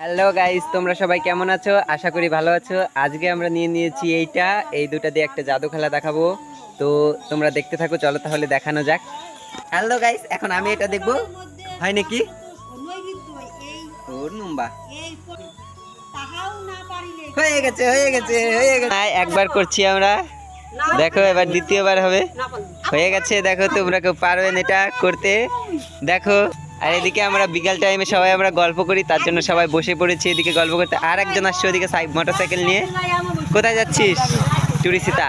Hello guys তোমরা সবাই কেমন আছো? আশা করি ভালো আছো। আজকে আমরা নিয়ে নিয়েছি এইটা। এই দুটা দিয়ে একটা জাদু খেলা দেখাবো। তো তোমরা দেখতে থাকো, চলো তাহলে দেখানো যাক। হ্যালো গাইস এখন আমি এটা দেখব। হয় নাকি? হয়ে গেছে হয়ে গেছে হয়ে গেছে। একবার করছি আমরা। দেখো, এবার দ্বিতীয়বার হবে। হয়ে গেছে, দেখো তোমরা কেউ পারবেন এটা করতে। দেখো। আর এদিকে আমরা বিকাল টাইমে সবাই আমরা গল্প করি, তার জন্য সবাই বসে পড়েছি, এদিকে গল্প করতে। আর একজন আসছে ওদিকে মোটর সাইকেল নিয়ে। কোথায় যাচ্ছিস, টুরিসিতা?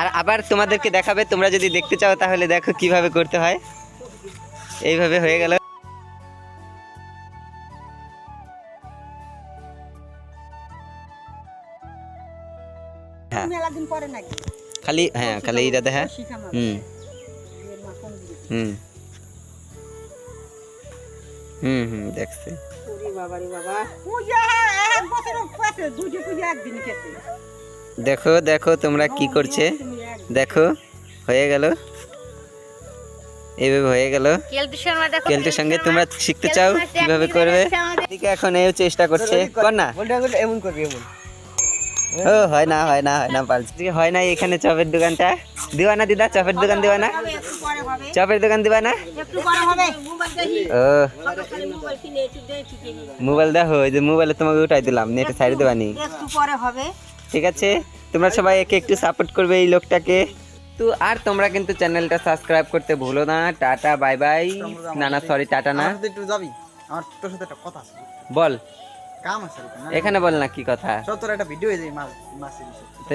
আর আবার তোমাদেরকে দেখাবে, তোমরা যদি দেখতে চাও তাহলে দেখো কীভাবে করতে হয়। এইভাবে হয়ে গেল। হ্যাঁ। খালি হ্যাঁ খালি দেখা শিখানো হুম। হুম। হুম খেতে। দেখো দেখো তোমরা কি করছে। দেখো হয়ে গেল। এইভাবে হয়ে গেল। কেলটুর সঙ্গে তোমরা শিখতে চাও কীভাবে করবে। এখন এও চেষ্টা করছে। কর না। এমন করবি এমন। ও হয় না হয় না হয় না পারছি হয় না এখানে চপের দোকানটা। দিবা না দিদা চপের দোকান দিবা না? চপের দোকান দিবা না? ও। মোবাইল দেখি ওই যে মোবাইলে তোমাকে উঠাই দিলাম নেটে সাইড দেবা নি একটু পরে হবে ঠিক আছে? তোমরা সবাই একে একটু সাপোর্ট করবে এই লোকটাকে। তো আর তোমরা কিন্তু চ্যানেলটা সাবস্ক্রাইব করতে ভুলো না। টাটা বাই বাই না না সরি টাটা না। একটু যাবি। আমার তোর সাথে একটা কথা আছে। বল। কাম আছে এখানে। বল না কি কথা সব তোর একটা ভিডিও হয়ে যায় মাছ। তো